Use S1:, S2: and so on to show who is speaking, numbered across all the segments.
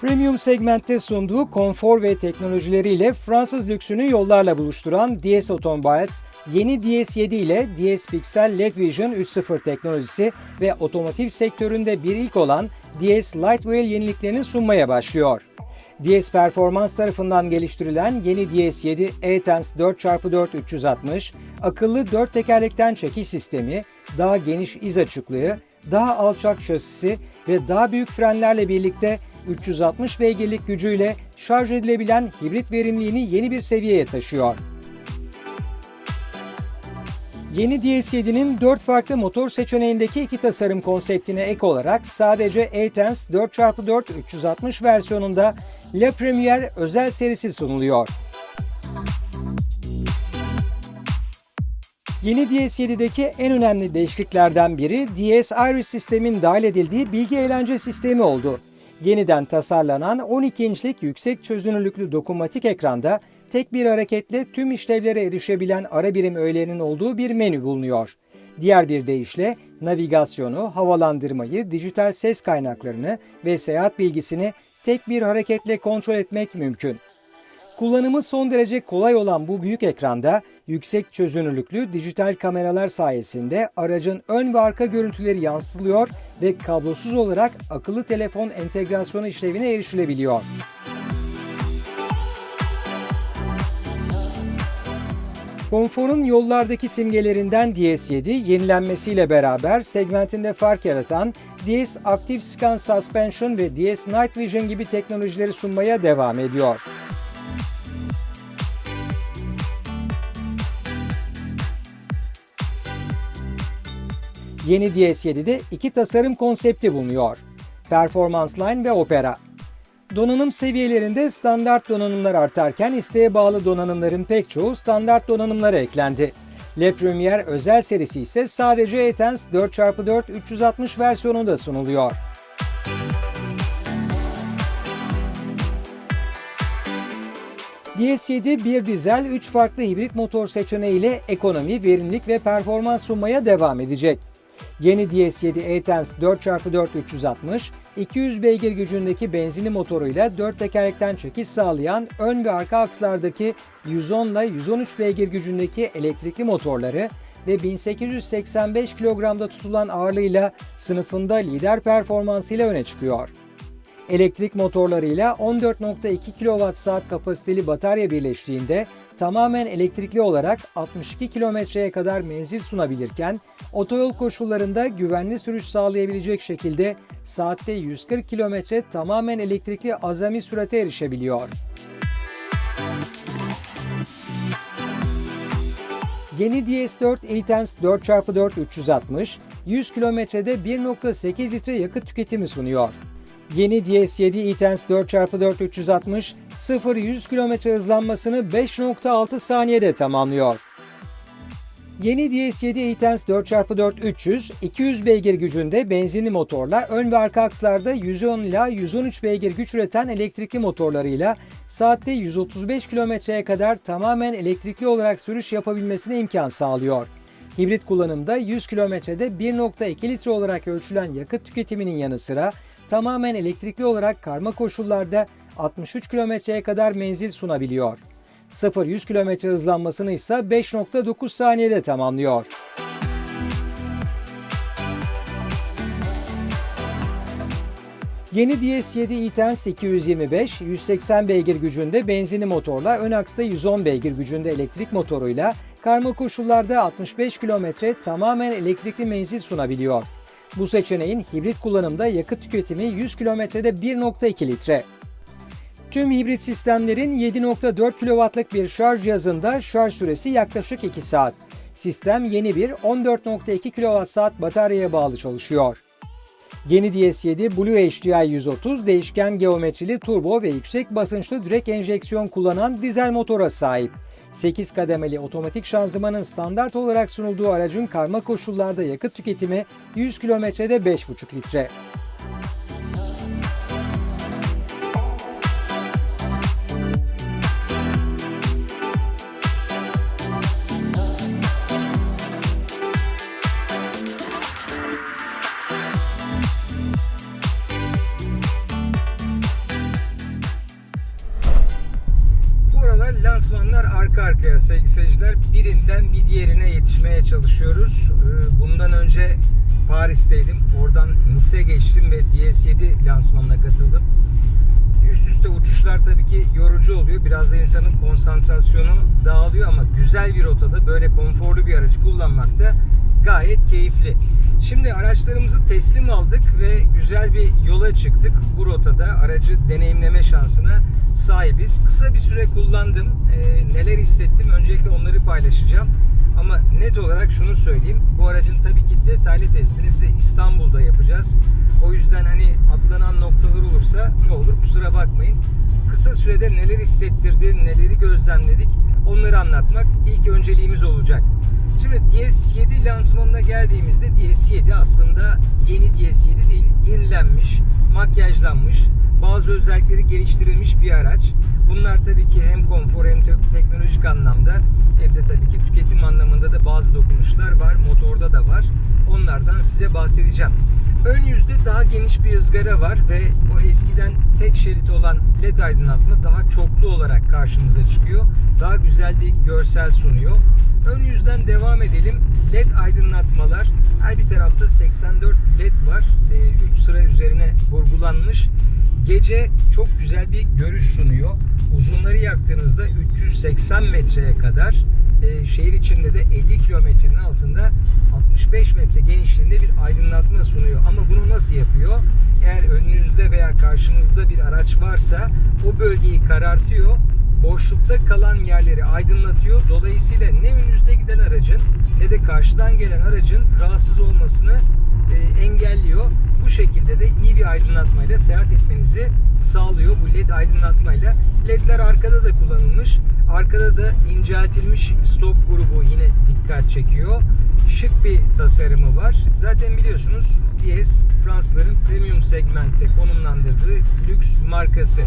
S1: Premium segmentte sunduğu konfor ve teknolojileriyle Fransız lüksünü yollarla buluşturan DS Automobiles, yeni DS7 ile DS Pixel LED Vision 3.0 teknolojisi ve otomotiv sektöründe bir ilk olan DS Lightwell yeniliklerini sunmaya başlıyor. DS Performans tarafından geliştirilen yeni DS7 E-Tense 4x4 360, akıllı 4 tekerlekten çekiş sistemi, daha geniş iz açıklığı, daha alçak şasisi ve daha büyük frenlerle birlikte 360 beygirlik gücüyle şarj edilebilen hibrit verimliliğini yeni bir seviyeye taşıyor. Yeni DS7'nin 4 farklı motor seçeneğindeki iki tasarım konseptine ek olarak sadece E-Tense 4x4 360 versiyonunda La Premiere özel serisi sunuluyor. Yeni DS7'deki en önemli değişikliklerden biri DS Iris sistemin dahil edildiği bilgi eğlence sistemi oldu. Yeniden tasarlanan 12 inçlik yüksek çözünürlüklü dokunmatik ekranda tek bir hareketle tüm işlevlere erişebilen ara birim öğelerinin olduğu bir menü bulunuyor. Diğer bir deyişle navigasyonu, havalandırmayı, dijital ses kaynaklarını ve seyahat bilgisini tek bir hareketle kontrol etmek mümkün. Kullanımı son derece kolay olan bu büyük ekranda yüksek çözünürlüklü dijital kameralar sayesinde aracın ön ve arka görüntüleri yansıtılıyor ve kablosuz olarak akıllı telefon entegrasyonu işlevine erişilebiliyor. Konforun yollardaki simgelerinden DS7 yenilenmesiyle beraber segmentinde fark yaratan DS Active Scan Suspension ve DS Night Vision gibi teknolojileri sunmaya devam ediyor. Yeni DS7'de iki tasarım konsepti bulunuyor. Performance Line ve Opera. Donanım seviyelerinde standart donanımlar artarken isteğe bağlı donanımların pek çoğu standart donanımlara eklendi. Le Premier özel serisi ise sadece E-Tense 4x4 360 versiyonunda sunuluyor. DS7 bir dizel 3 farklı hibrit motor seçeneğiyle ekonomi, verimlilik ve performans sunmaya devam edecek. Yeni DS7 E-Tense 4x4 360, 200 beygir gücündeki benzinli motoruyla 4 tekerlekten çekiş sağlayan ön ve arka akslardaki 110 ile 113 beygir gücündeki elektrikli motorları ve 1885 kilogramda tutulan ağırlığıyla sınıfında lider performansıyla öne çıkıyor. Elektrik motorlarıyla 14.2 kWh kapasiteli batarya birleştiğinde tamamen elektrikli olarak 62 kilometreye kadar menzil sunabilirken otoyol koşullarında güvenli sürüş sağlayabilecek şekilde saatte 140 kilometre tamamen elektrikli azami sürate erişebiliyor. Yeni DS4 E-Tense 4x4 360, 100 kilometrede 1.8 litre yakıt tüketimi sunuyor. Yeni DS7 E-Tense 4x4 360 0-100 km hızlanmasını 5.6 saniyede tamamlıyor. Yeni DS7 E-Tense 4x4 300, 200 beygir gücünde benzinli motorla ön ve arka akslarda 110 ila 113 beygir güç üreten elektrikli motorlarıyla saatte 135 kilometreye kadar tamamen elektrikli olarak sürüş yapabilmesine imkan sağlıyor. Hibrit kullanımda 100 kilometrede 1.2 litre olarak ölçülen yakıt tüketiminin yanı sıra tamamen elektrikli olarak karma koşullarda 63 kilometreye kadar menzil sunabiliyor. 0-100 km hızlanmasını ise 5.9 saniyede tamamlıyor. Yeni DS7 E-Tense 225, 180 beygir gücünde benzinli motorla ön aksta 110 beygir gücünde elektrik motoruyla karma koşullarda 65 km tamamen elektrikli menzil sunabiliyor. Bu seçeneğin hibrit kullanımda yakıt tüketimi 100 kilometrede 1.2 litre. Tüm hibrit sistemlerin 7.4 kW'lık bir şarj cihazında şarj süresi yaklaşık 2 saat. Sistem yeni bir 14.2 kWh bataryaya bağlı çalışıyor. Yeni DS7 Blue HDI 130 değişken geometrili turbo ve yüksek basınçlı direkt enjeksiyon kullanan dizel motora sahip. 8 kademeli otomatik şanzımanın standart olarak sunulduğu aracın karma koşullarda yakıt tüketimi 100 kilometrede 5,5 litre. Arka arkaya sevgili seyirciler birinden bir diğerine yetişmeye çalışıyoruz. Ee, Bundan önce Paris'teydim. Oradan Nice geçtim ve DS7 lansmanına katıldım. Üst üste uçuşlar tabii ki yorucu oluyor. Biraz da insanın konsantrasyonu dağılıyor ama güzel bir rotada böyle konforlu bir aracı kullanmak da gayet keyifli. Şimdi araçlarımızı teslim aldık ve güzel bir yola çıktık. Bu rotada aracı deneyimleme şansına sahibiz. Kısa bir süre kullandım. Ee, neler hissettim öncelikle onları paylaşacağım. Ama net olarak şunu söyleyeyim. Bu aracın tabii ki detaylı testini size İstanbul'da yapacağız. O yüzden hani atlanan noktalar olursa ne olur kusura bakmayın. Kısa sürede neler hissettirdi, neleri gözlemledik onları anlatmak ilk önceliğimiz olacak. Şimdi DS7 lansmanına geldiğimizde DS7 aslında yeni DS7 değil, yenilenmiş, makyajlanmış, bazı özellikleri geliştirilmiş bir araç. Bunlar tabii ki hem konfor hem te- teknolojik anlamda hem de tabii ki tüketim anlamında da bazı dokunuşlar var. Motorda da var. Onlardan size bahsedeceğim. Ön yüzde daha geniş bir ızgara var ve o eskiden tek şerit olan led aydınlatma daha çoklu olarak karşımıza çıkıyor. Daha güzel bir görsel sunuyor. Ön yüzden devam edelim. LED aydınlatmalar. Her bir tarafta 84 LED var. 3 sıra üzerine vurgulanmış. Gece çok güzel bir görüş sunuyor. Uzunları yaktığınızda 380 metreye kadar e, şehir içinde de 50 kilometrenin altında 65 metre genişliğinde bir aydınlatma sunuyor. Ama bunu nasıl yapıyor? Eğer önünüzde veya karşınızda bir araç varsa o bölgeyi karartıyor boşlukta kalan yerleri aydınlatıyor. Dolayısıyla ne önünüzde giden aracın ne de karşıdan gelen aracın rahatsız olmasını e, engelliyor. Bu şekilde de iyi bir aydınlatmayla seyahat etmenizi sağlıyor bu led aydınlatmayla. Ledler arkada da kullanılmış. Arkada da inceltilmiş stop grubu yine dikkat çekiyor. Şık bir tasarımı var. Zaten biliyorsunuz DS Fransızların premium segmentte konumlandırdığı lüks markası.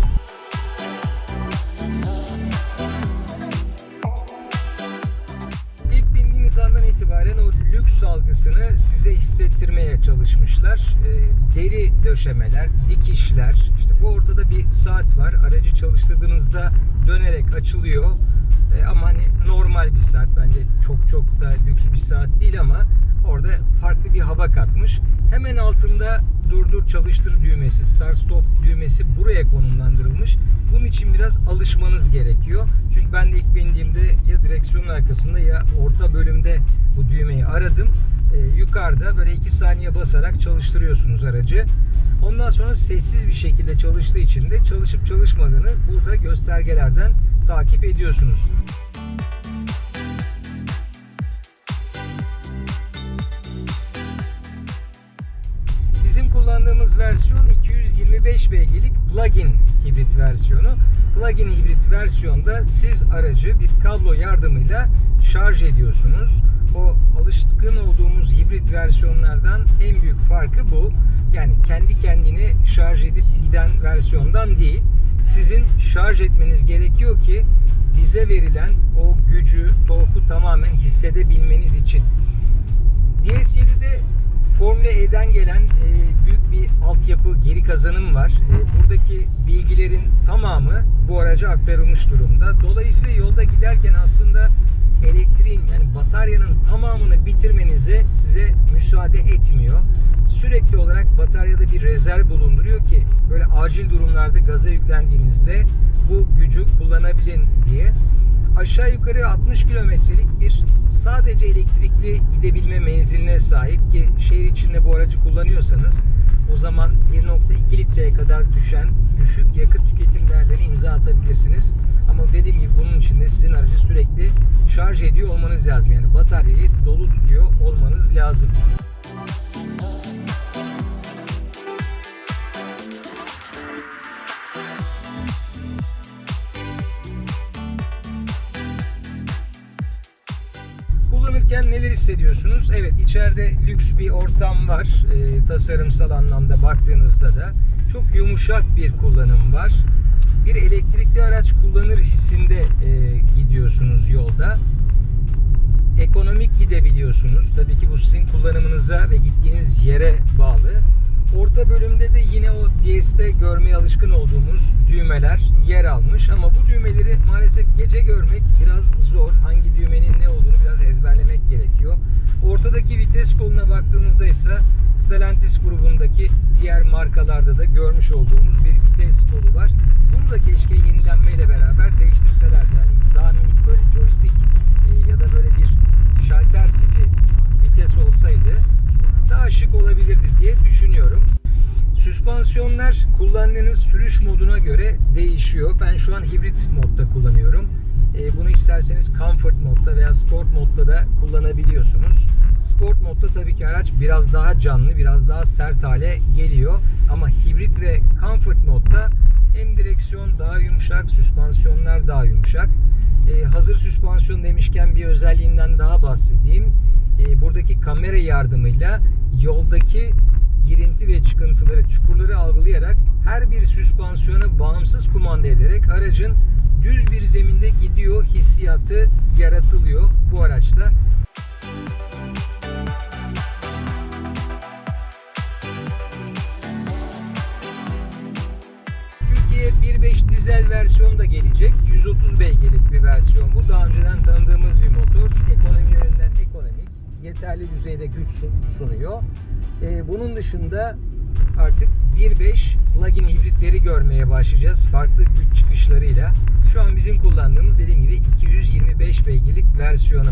S1: İlk bindiğiniz andan itibaren o lüks algısını size hissettirmeye çalışmışlar. Ee, deri döşemeler, dikişler, işte bu ortada bir saat var. Aracı çalıştırdığınızda dönerek açılıyor. Ee, ama hani normal bir saat bence çok çok da lüks bir saat değil ama orada farklı bir hava katmış. Hemen altında durdur çalıştır düğmesi, start stop düğmesi buraya konumlandırılmış. Bunun için biraz alışmanız gerekiyor. Çünkü ben de ilk bindiğimde ya direksiyonun arkasında ya orta bölümde bu düğmeyi aradım. Ee, yukarıda böyle 2 saniye basarak çalıştırıyorsunuz aracı. Ondan sonra sessiz bir şekilde çalıştığı için de çalışıp çalışmadığını burada göstergelerden takip ediyorsunuz. Bizim kullandığımız versiyon 225 beygirlik plug-in hibrit versiyonu. Plug-in hibrit versiyonda siz aracı bir kablo yardımıyla şarj ediyorsunuz. O alışkın olduğumuz hibrit versiyonlardan en büyük farkı bu. Yani kendi kendine şarj edip giden versiyondan değil. Sizin şarj etmeniz gerekiyor ki bize verilen o gücü, torku tamamen hissedebilmeniz için. DS7'de Formula E'den gelen e, büyük bir altyapı geri kazanım var. E, buradaki bilgilerin tamamı bu araca aktarılmış durumda. Dolayısıyla yolda giderken aslında elektriğin yani bataryanın tamamını bitirmenize size müsaade etmiyor. Sürekli olarak bataryada bir rezerv bulunduruyor ki böyle acil durumlarda gaza yüklendiğinizde bu gücü kullanabilin diye aşağı yukarı 60 kilometrelik bir sadece elektrikli gidebilme menziline sahip ki şehir içinde bu aracı kullanıyorsanız o zaman 1.2 litreye kadar düşen düşük yakıt tüketim değerleri imza atabilirsiniz. Ama dediğim gibi bunun için de sizin aracı sürekli şarj ediyor olmanız lazım. Yani bataryayı dolu tutuyor olmanız lazım. kullanırken neler hissediyorsunuz? Evet içeride lüks bir ortam var. E, tasarımsal anlamda baktığınızda da çok yumuşak bir kullanım var. Bir elektrikli araç kullanır hissinde e, gidiyorsunuz yolda. Ekonomik gidebiliyorsunuz. Tabii ki bu sizin kullanımınıza ve gittiğiniz yere Orta bölümde de yine o DS'te görmeye alışkın olduğumuz düğmeler yer almış ama bu düğmeleri maalesef gece görmek biraz zor. Hangi düğmenin ne olduğunu biraz ezberlemek gerekiyor. Ortadaki vites koluna baktığımızda ise Stellantis grubundaki diğer markalarda da görmüş olduğumuz bir vites kolu var. Bunu da keşke yenilenmeyle beraber değiştirselerdi. Süspansiyonlar kullandığınız sürüş moduna göre değişiyor. Ben şu an hibrit modda kullanıyorum. E, bunu isterseniz comfort modda veya sport modda da kullanabiliyorsunuz. Sport modda tabii ki araç biraz daha canlı, biraz daha sert hale geliyor. Ama hibrit ve comfort modda hem direksiyon daha yumuşak, süspansiyonlar daha yumuşak. E, hazır süspansiyon demişken bir özelliğinden daha bahsedeyim. E, buradaki kamera yardımıyla yoldaki girinti ve çıkıntıları, çukurları algılayarak her bir süspansiyona bağımsız kumanda ederek aracın düz bir zeminde gidiyor hissiyatı yaratılıyor bu araçta. Türkiye 1.5 dizel versiyonu da gelecek. 130 beygirlik bir versiyon bu. Daha önceden tanıdığımız bir motor. Ekonomi yönünden ekonomik. Yeterli düzeyde güç sun- sunuyor. Ee, bunun dışında artık 1.5 plug-in hibritleri görmeye başlayacağız. Farklı güç çıkışlarıyla. Şu an bizim kullandığımız dediğim gibi 225 beygirlik versiyonu.